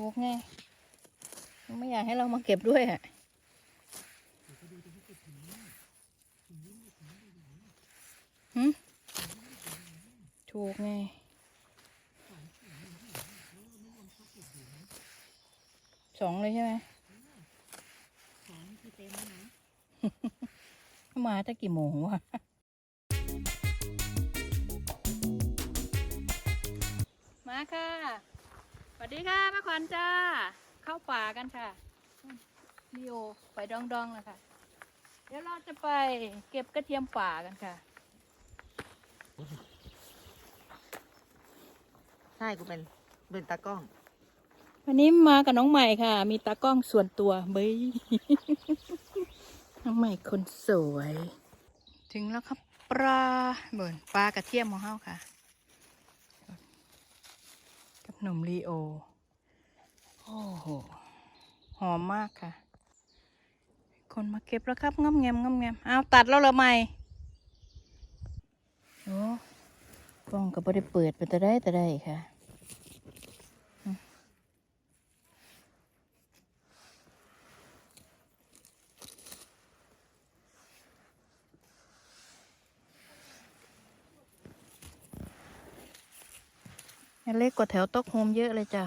ถูกไงไม่อยากให้เรามาเก็บด้วยอะหึถูกไงสองเลยใช่ไหมของที่เต็มนะมาตั้งกี่โมงวะมาค่ะ สวัสดีค่ะแม่ขวัญจ้า เข้าป่ากันค่ะลีโอไปดองดองๆนะคะเดี๋ยวเราจะไปเก็บกระเทียมป่ากันค่ะ ใช่กูเป็นเป็นตากล้อง วันนี้มากับน้องใหม่ค่ะ มีตากล้องส่วนตัวเบ้ย น้องใหม่คนสวย ถึงแล้วครับปลาเบิ่นปลากระเทียมของเฮาค่ะกับห นุ่มลีโอ โอ้โห หอมมากค่ะ คนมาเก็บแล้วครับงอมแงมงอมแงมเอาตัดแล้วเหรอใหม่โอ้กล้องก็ไม่ได้เปิดไปแต่ได้แต่ได้ค่ะ เล็กกว่าแถวต๊อกโฮมเยอะเลยจ้ะ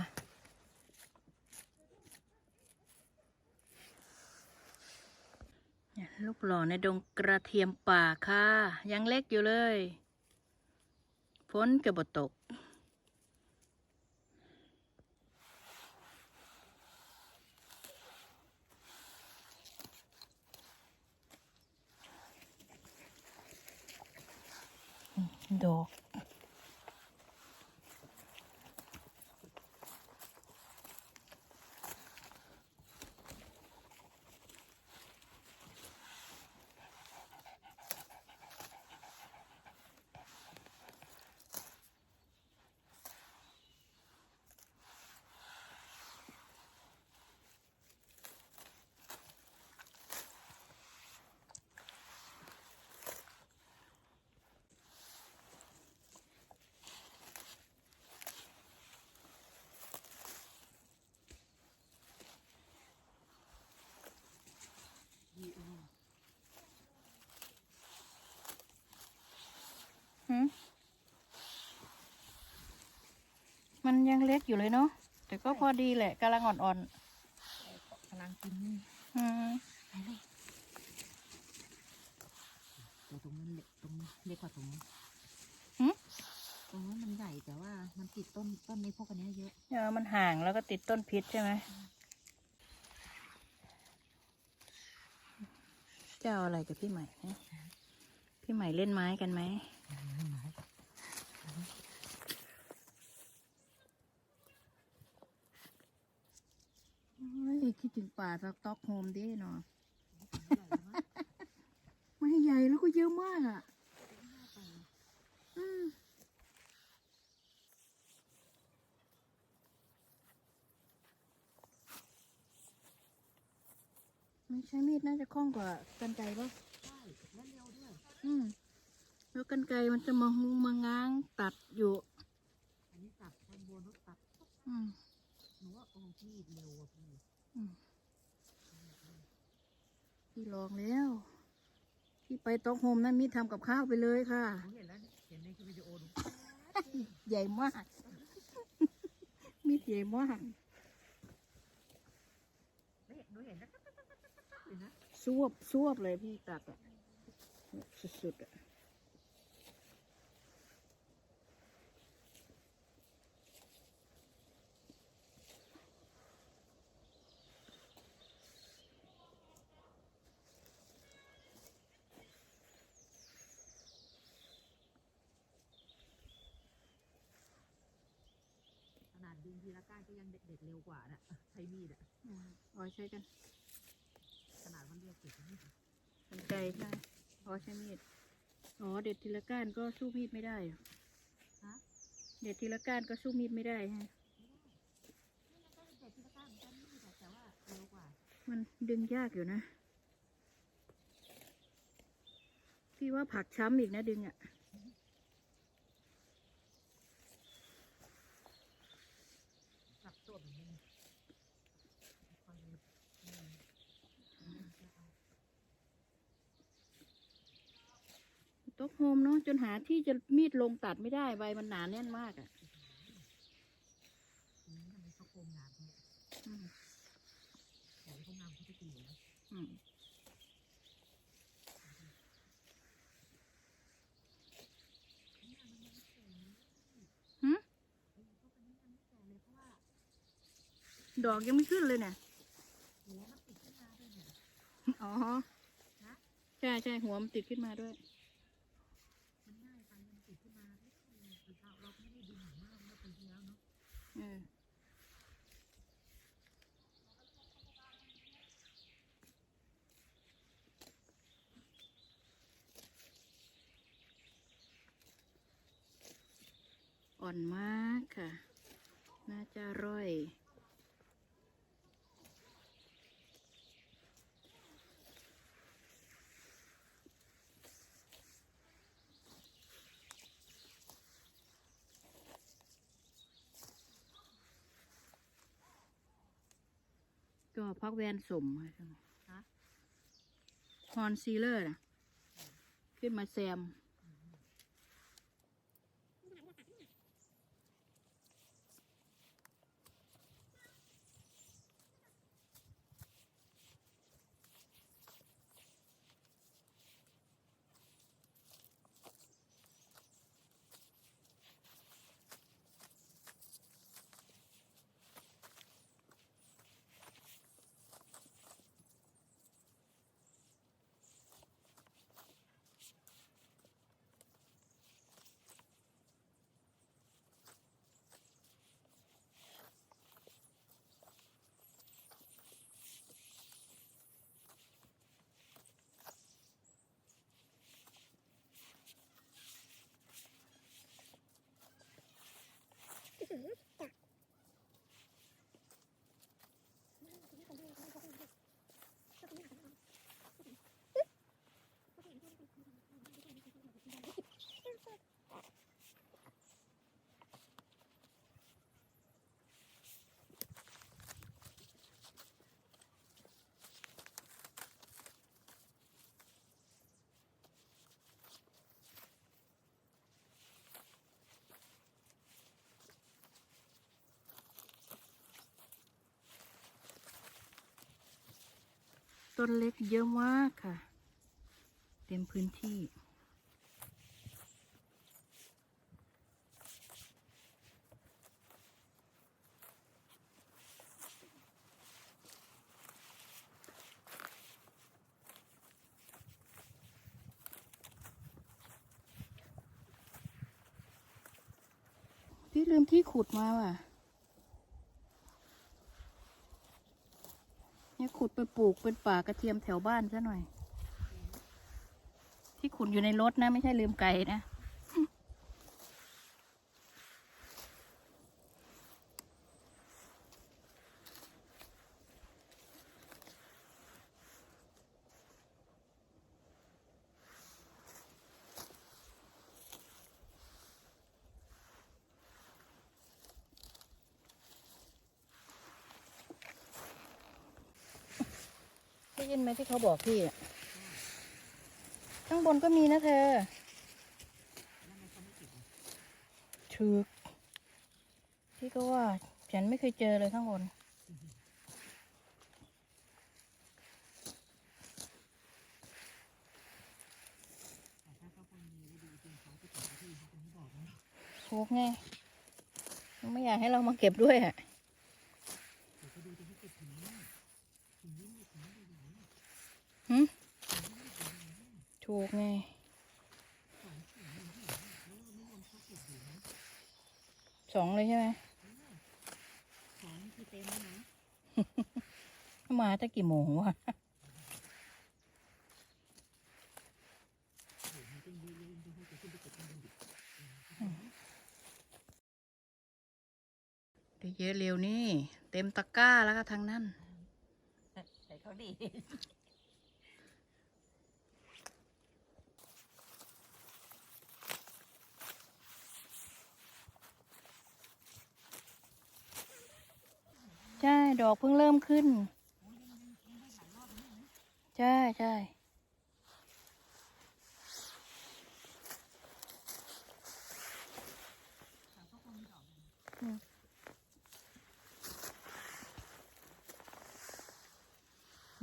ลูกหล่อในดงกระเทียมป่าค่ะ ยังเล็กอยู่เลยฝนกระบตกดอก มมันยังเล็กอยู่เลยเนาะแต่ก็พอดีแหละกำลังอ่อนกำลังกินนี่ๆอืมแต่ตรงนั้นเล็กตรงเล็กกว่าตรงนี้หืมตรงนั้นมันใหญ่แต่ว่ามันติดต้นต้นในพวกอันเนี้ยเยอะเดี๋ยวมันห่างแล้วก็ติดต้นพิษใช่ไหมเจ้าอะไรกับพี่ใหม่นะพี่ใหม่เล่นไม้กันไหมโอ้ย คิดถึงป่าสต็อกโฮมดิเนาะไม่ใหญ่แล้วก็เยอะมากอะไม่ใช่มีดน่าจะคล่องกว่ากันไกรปะ ใช่แล้วเร็วด้วย อืมแล้ว กันไกรมันจะมาหุงมาง้างตัดอยู่ อันนี้ตัดข้างบนรถตัดอืมหนูว่าโอ้พี่เร็วอะพี่พี่ลองแล้ว พี่ไปต็อกโฮมนั่นมีดทำกับข้าวไปเลยค่ะ หนูเห็นแล้วนี่เห็นในวิดีโอหนูใหญ่มาก มีดใหญ่มากไม่เห็นหนูเห็นแล้วตั๊กตั๊กตั๊กตั๊กตั๊กเลยนะ ซวบซวบเลยพี่ตัดอะสุดๆอะ ทีละก้านก็ยังเด็ดๆเร็วกว่าน่ะใช้มีดอะอืมเอาไว้ใช้กันขนาดมันเรียกเก็บนี่กันไกลใช่เอาไว้ใช้มีดอ๋อเด็ดทีละก้านก็สู้มีดไม่ได้เหรอฮะเด็ดทีละก้านก็สู้มีดไม่ได้ฮะนี่มันก็เด็ดทีละก้านเหมือนกันมีดอะแต่ว่าเร็วกว่ามันดึงยากอยู่นะ พี่ว่าผักช้ำอีกนะดึงอะสับตัวแบบนี้ ต๊อกโฮมเนาะจนหาที่จะมีดลงตัดไม่ได้ใบมันหนาแน่นมากอะ่ะดอกยังไม่ขึ้นเลยเนี่ยอ๋อ ใช่ใช่หัวมันติดขึ้นมาด้วย มันง่ายไปมันติดขึ้นมาเอ๊ะเราเราไม่ได้ดูหนังมากเมื่อปีที่แล้วเนาะ เออ อ่อนมากค่ะ น่าจะร่อย ก็พักแวนสมค่ะฮอนซีเลอร์นะขึ้นมาแซม ต้นเล็กเยอะมากค่ะ เต็มพื้นที่ พี่ลืมที่ขุดมาว่ะ เนี่ยขุดไปปลูกเป็นป่ากระเทียมแถวบ้านซะหน่อย ที่ขุดอยู่ในรถนะ ไม่ใช่ลืมไก่นะ มที่เขาบอกพี่อะข้างบนก็มีนะเธอแล้นเขาไม่ติดอะถูกพี่ก็ว่าฉันไม่เคยเจอเลยข้างบนแต่ถ้าเขาคนมีแล้วดูจริงเขาจะติดที่เขาจะไม่บอกไงไม่อยากให้เรามาเก็บด้วยอะ เดี๋ยวเขาดูจะให้ติดถึงนี่ถึงนี่มีถึงนี่ใหญ่ๆ หึ ถึงนี่มีถึงนี่ ถูกไง สองถึงนี่ที่ไหนแล้วไม่รวมเขาติดอยู่นะ ส องเลยใช่ไหมสองคือเต็มแล้วนะมาตั้งกี่โมงวะโอ้โหมันเป็นเยอะๆจริงๆเขาจะขึ้นไปเก็บกันดูดิเดี๋ยวเยอะเร็วนี่ เต็มตะกร้าแล้วก็ทางนั้นใส่เขาดี ใช่ ดอกเพิ่งเริ่มขึ้น ใช่ใช่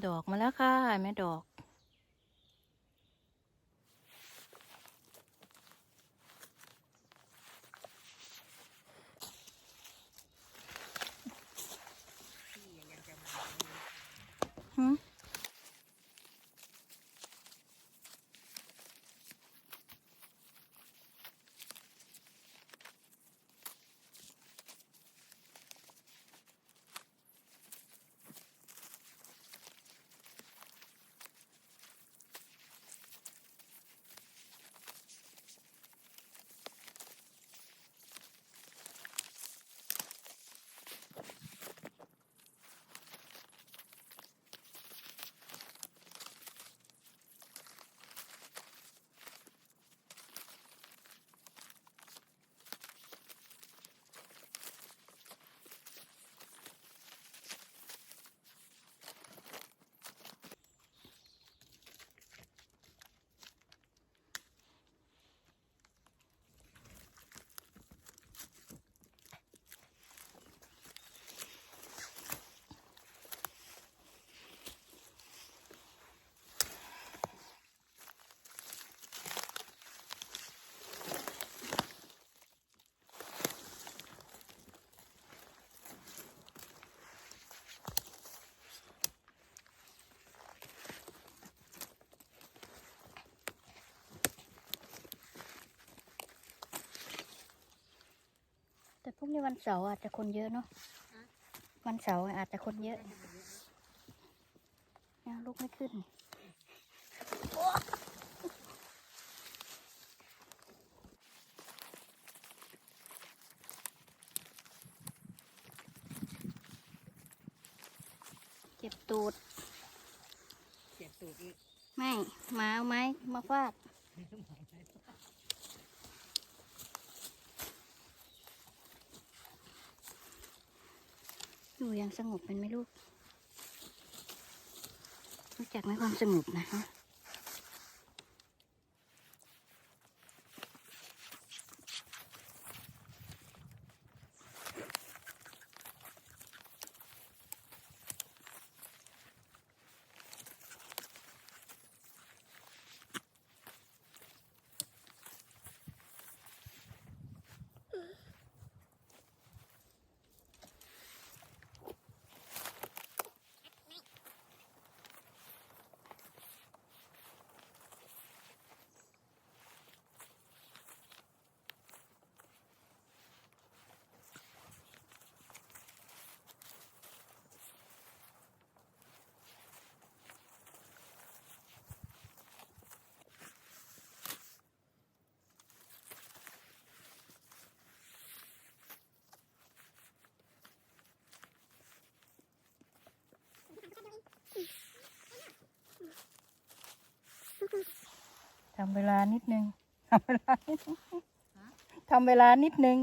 ดอกมาแล้วค่ะแม่ดอก แต่พวกนี้วันเสาร์อาจจะคนเยอะเนาะวันเสาร์อาจจะคนเยอะยังลูกไม่ขึ้น เจ็บตูด เจ็บตูดอีก ไม่หมาเอาไม้มาฟาด อยู่อย่าง สงบเป็นไหมลูกรู้จักไหมความสงบนะฮะ ทำเวลานิดนึงทำเวลานิดนึงทำเวลานิดนึง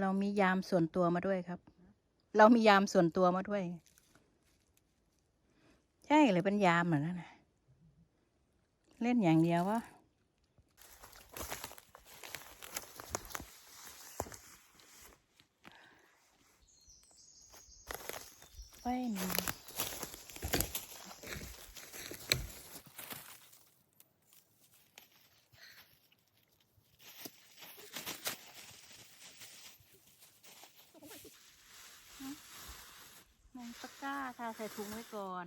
เรามียามส่วนตัวมาด้วยครับ เรามียามส่วนตัวมาด้วย ใช่หรือเป็นยามเหรอนั่นน่ะเล่นอย่างเดียววะไปหนึ่งแมงตะ กร้าค่ะใส่ถุงไว้ก่อน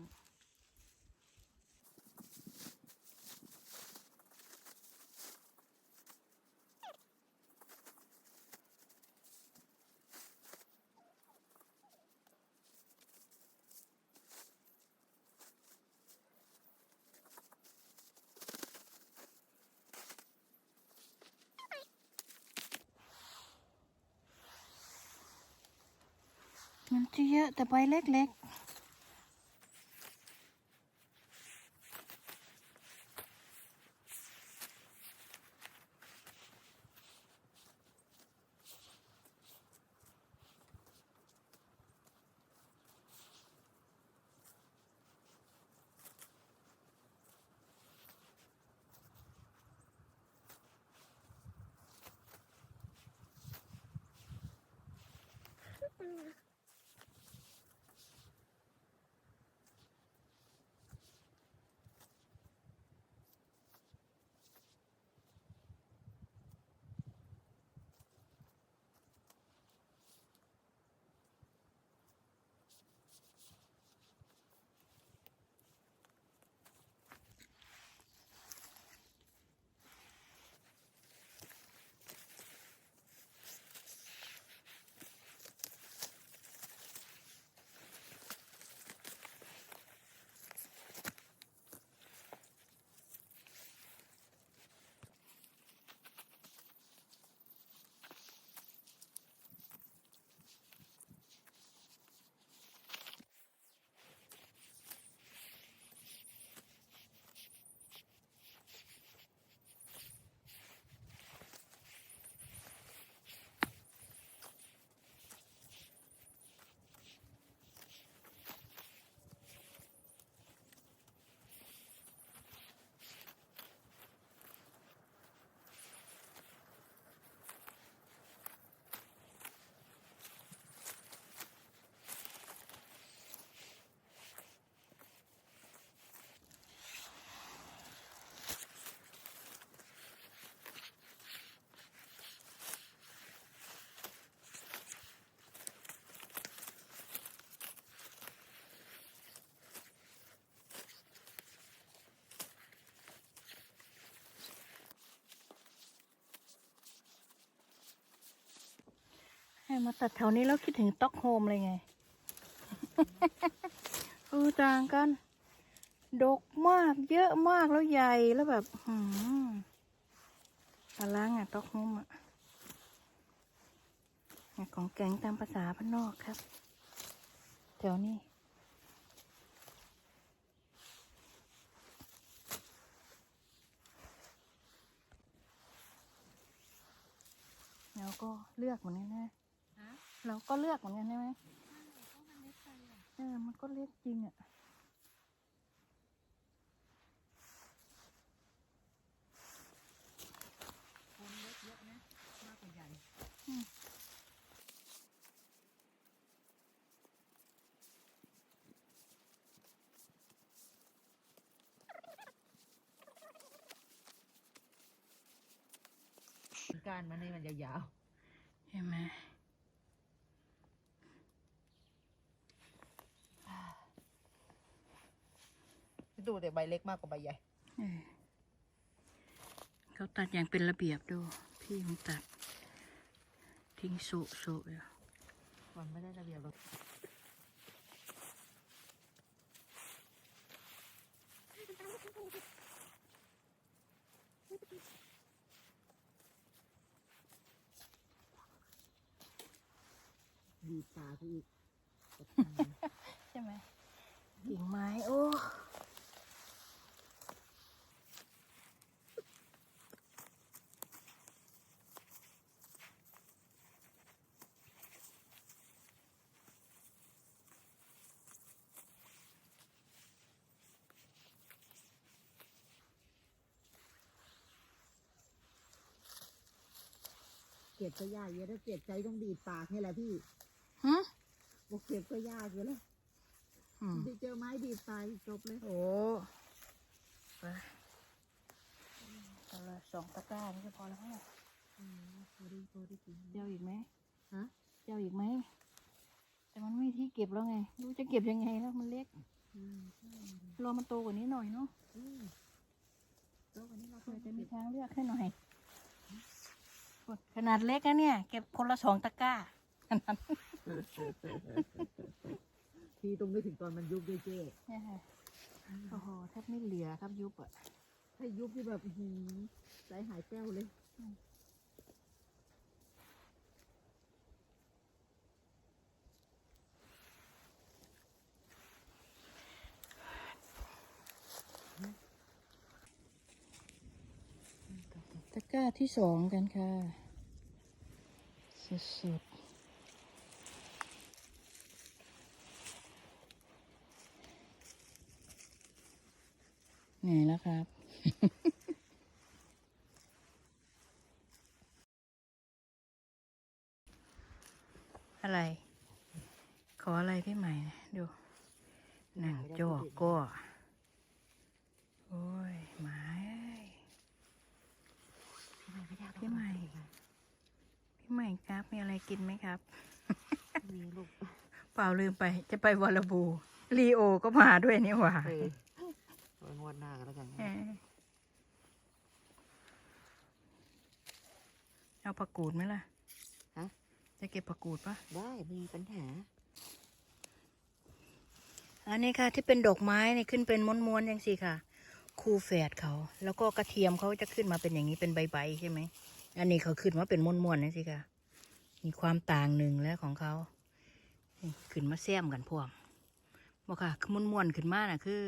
มันจะเยอะแต่ใบเล็กๆ ให้มาตัดแถวนี้แล้วคิดถึงต็อกโฮมเลยไงเออต่างกัน ดกมาก เยอะมากแล้วใหญ่แล้วแบบหืมปลาล้างอะต็อกโฮมอะของแกงตามภาษาพนนอกครับ แถวนี้เราก็เลือกเหมือนกันนะ เราก็เลือกเหมือนกันใช่ไหมใช่เพราะมันเล็กไปอะเออมันก็เล็กจริงอะคนเล็กเยอะนะ มากกว่าใหญ่การมันนี่มันยาวเห็นไหม แต่ใบเล็กมากกว่าใบใหญ่เออเขาตัดอย่างเป็นระเบียบดู พี่มันตัด ทิ้งโซะโซะอยู่มันไม่ได้ระเบียบหรอกดีตาพี่อีก ใช่ไหมกิ่งไม้ โอ้ เก็บก็ยากเยอะถ้าเก็บใจต้องดีดปากให้แหละพี่หึบอกเก็บก็ยากอยู่แล้วอืมไปเจอไม้ดีดปากจบเลยโอ้ไปเอาละสองตะกร้านี่ก็พอแล้วมั้งอืมพอดีพอดีกินเจ้าอีกไหมฮะเจ้าอีกไหมแต่มันไม่มีที่เก็บแล้วไงไม่รู้จะเก็บยังไงแล้วมันเล็กอืมใช่รอมันโตกว่านี้หน่อยเนาะอืมแล้ววันนี้เราเผื่ก็อจะจะมีมีทางเลือกให้หน่อย ขนาดเล็กนะเนี่ย เก็บคนละสองตะกร้าพี่ต้องนึกถึงตอนมันยุบด้วยเจ๊เนี่ยค่ะโอ้โหแทบไม่เหลือครับยุบอะ ถ้ายุบที่แบบอื้อหือใจหายแป้วเลย ก้าที่สองกันค่ะ สุดๆไงแล้วครับอะไร ขออะไรพี่ใหม่นะดูหนังจอกก็ โอ้ยหมาเอ้ย พี่ใหม่ พี่ใหม่ครับ มีอะไรกินไหมครับ มีลูก เปล่าลืมไป จะไปวอลบูลีโอก็มาด้วยนี่หว่าเออไว้งวดหน้ากันแล้วกันเออเอาผักกูดไหมล่ะ ฮะ จะเก็บผักกูดปะได้มีปัญหา อันนี้ค่ะ ที่เป็นดอกไม้นี่ขึ้นเป็นม้วนๆอย่างสิค่ะ คู่แฝดเขา แล้วก็กระเทียมเขาจะขึ้นมาเป็นอย่างนี้เป็นใบๆใช่ไหมอันนี้เขาขึ้นมาเป็นม้วนๆนี่สิค่ะมีความต่างหนึ่งแล้วของเขาขึ้นมาแซมกันพวกบอกค่ะม้วนๆขึ้นมาน่ะ คือ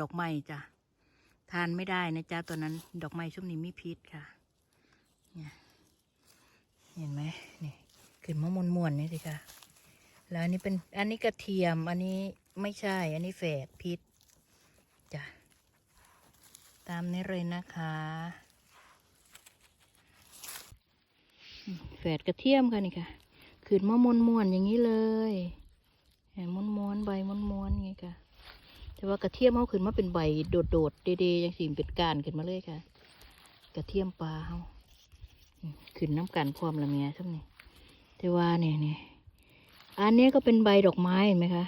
ดอกไม้จ้ะทานไม่ได้นะจ๊ะตัวนั้น ดอกไม้ช่วงนี้มีพิษค่ะเนี่ยเห็นไหมนี่ขึ้นมามวนๆนี่สิคะแล้วอันนี้เป็นอันนี้กระเทียม อันนี้ไม่ใช่ อันนี้แฝดพิษจ้ะ ตามนี้เลยนะคะแฝดกระเทียมค่ะนี่ค่ะขึ้นมามวนอย่างนี้เลยแหมม้วนใบม้วนๆอย่างนี้ค่ะ แต่ว่ากระเทียมเขาขึ้นมาเป็นใบโดดๆเดๆอย่างสิเป็นการขึ้นมาเลยค่ะ กระเทียมปลาเขาอืมขึ้นน้ำกันพร้อมละเมียช่วนี้แต่ว่าเนี่ยเนี่ยอันนี้ก็เป็นใบดอกไม้เห็นไหมคะ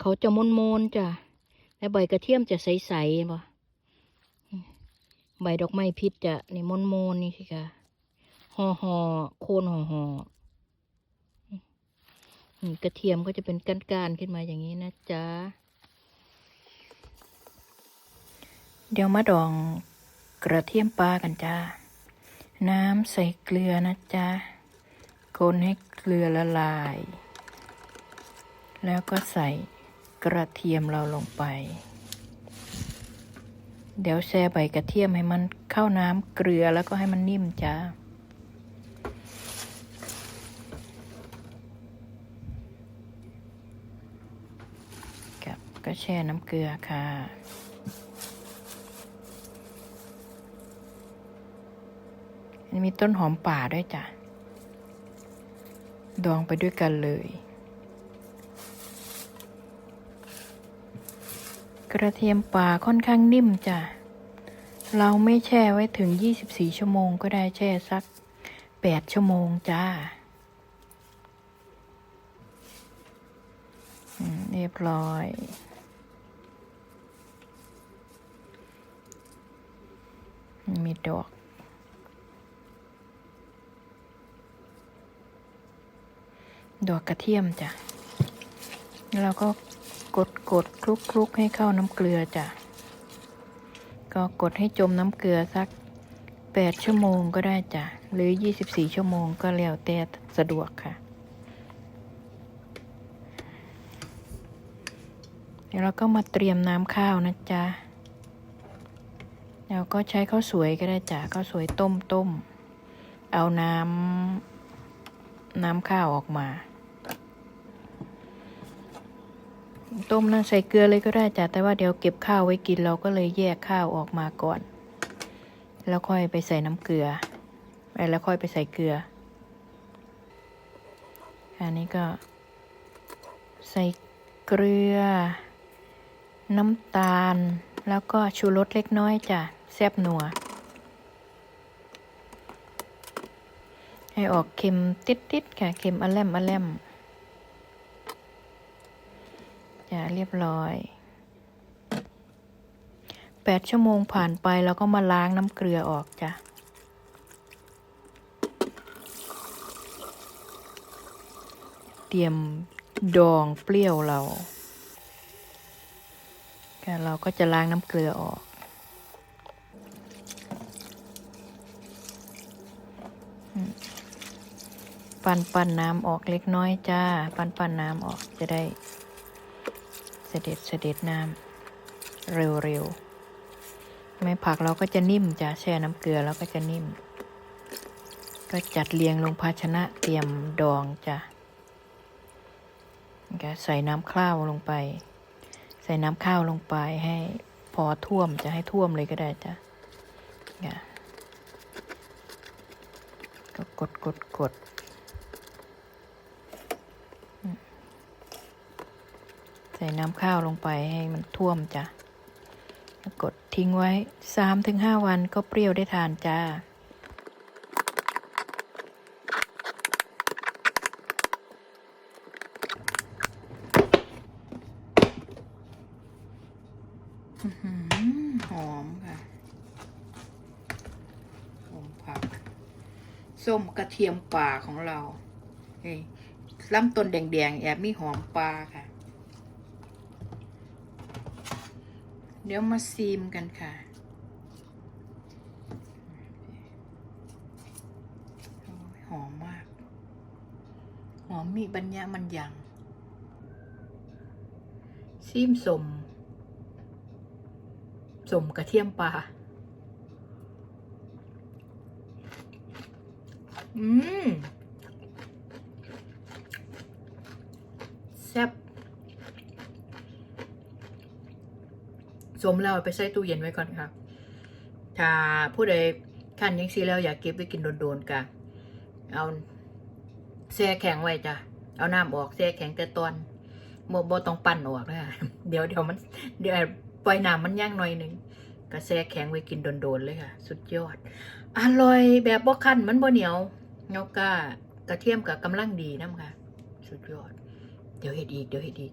เขาจะมนๆจ้ะ และใบกระเทียมจะใสๆเห็นปะ ใบดอกไม้พิษจะนี่มนๆนี่สิค่ะห่อห่อโคนห่อห่ออกระเทียมก็จะเป็นก้านๆขึ้นมาอย่างนี้นะจ๊ะ เดี๋ยวมาดองกระเทียมปลากันจ้า น้ำใส่เกลือนะจ๊ะ คนให้เกลือละลาย แล้วก็ใส่กระเทียมเราลงไป เดี๋ยวแช่ใบกระเทียมให้มันเข้าน้ำเกลือแล้วก็ให้มันนิ่มจ้ากับก็แช่น้ำเกลือค่ะมีต้นหอมป่าด้วยจ้ะ ดองไปด้วยกันเลย กระเทียมป่าค่อนข้างนิ่มจ้ะ เราไม่แช่ไว้ถึง 24 ชั่วโมงก็ได้แช่สัก 8 ชั่วโมงจ้าเรียบร้อย มีดอกดอกกระเทียมจ้ะ แล้วก็ กดกดคลุกคลุกให้เข้าน้ำเกลือจ้ะ ก็กดให้จมน้ำเกลือสักแปดชั่วโมงก็ได้จ้ะ หรือยี่สิบสี่ชั่วโมงก็แล้วแต่สะดวกค่ะ เดี๋ยวเราก็มาเตรียมน้ำข้าวนะจ๊ะเราก็ใช้ข้าวสวยก็ได้จ้ะข้าวสวยต้มต้ม เอาน้ำน้ำข้าวออกมา ต้มนั่นใส่เกลือเลยก็ได้จ้ะแต่ว่าเดี๋ยวเก็บข้าวไว้กินเราก็เลยแยกข้าวออกมาก่อน แล้วค่อยไปใส่น้ำเกลือแล้วค่อยไปใส่เกลือ อันนี้ก็ ใส่เกลือ น้ำตาล แล้วก็ชูรสเล็กน้อยจ้ะแซ่บนัว ให้ออกเค็มติดๆค่ะเค็มอแลมอแลม จ้ะเรียบร้อยแปดชั่วโมงผ่านไปเราก็มาล้างน้ำเกลือออกจ้ะเตรียมดองเปรี้ยวเราค่ะเราก็จะล้างน้ำเกลือออกปันปันน้ำออกเล็กน้อยจ้า ปั่นปันน้ำออกจะได้ เสด็จเสด็จน้ำเร็วๆ ไม่ผักเราก็จะนิ่มจ้าแช่น้ำเกลือเราก็จะนิ่ม ก็จัดเรียงลงภาชนะเตรียมดองจ้ะก็ใส่น้ำข้าวลงไป ใส่น้ำข้าวลงไปให้พอท่วมจะให้ท่วมเลยก็ได้จ้ะก็ก็กดกดกดอืมใส่น้ำข้าวลงไปให้มันท่วมจ้ะกดทิ้งไว้สามถึงห้าวันก็เปรี้ยวได้ทานจ้าหอหอมค่ะหอมผัก ส้มกระเทียมป่าของเราเฮ้ยลำต้นแดงๆ แอบมีหอมปลาค่ะ เดี๋ยวมาซีมกันค่ะหอมมาก หอมมีบัญญามันยังซีมสมสมกระเทียมปลา อืม แซ่บ ส มแล้วไปใส่ตู้เย็นไว้ก่อนค่ะ ถ้าผู้ใดขั้นยังซีแล้วอยากเก็บไว้กินโดนๆกะเอาแช่แข็งไว้จ้ะ เอาน้ำออกแช่แข็งแต่ตอนโมบต้องปั่นออกนะเดี๋ยวเดี๋ยวมันเดี๋ยวปล่อยน้ำมันย่างหน่อยหนึ่งก็แช่แข็งไว้กินโดนๆเลยค่ะ สุดยอด อร่อยแบบบ่คั้นมันบ่เหนียวเงากากระเทียมกับกำลังดีน้ำค่ะ สุดยอด เดี๋ยวเห็ดอีก เดี๋ยวเห็ดอีก